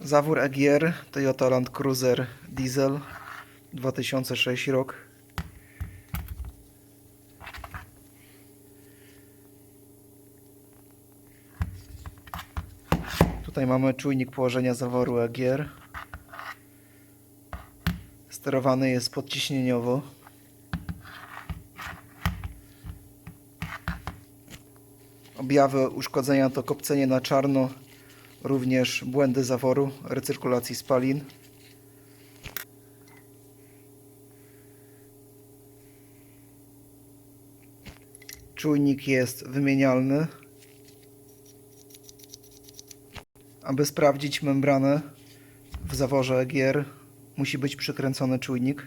Zawór EGR Toyota Land Cruiser Diesel 2006 rok. Tutaj mamy czujnik położenia zaworu EGR. Sterowany jest podciśnieniowo. Objawy uszkodzenia to kopcenie na czarno, również błędy zaworu, recyrkulacji spalin. Czujnik jest wymienialny. Aby sprawdzić membranę w zaworze EGR musi być przykręcony czujnik.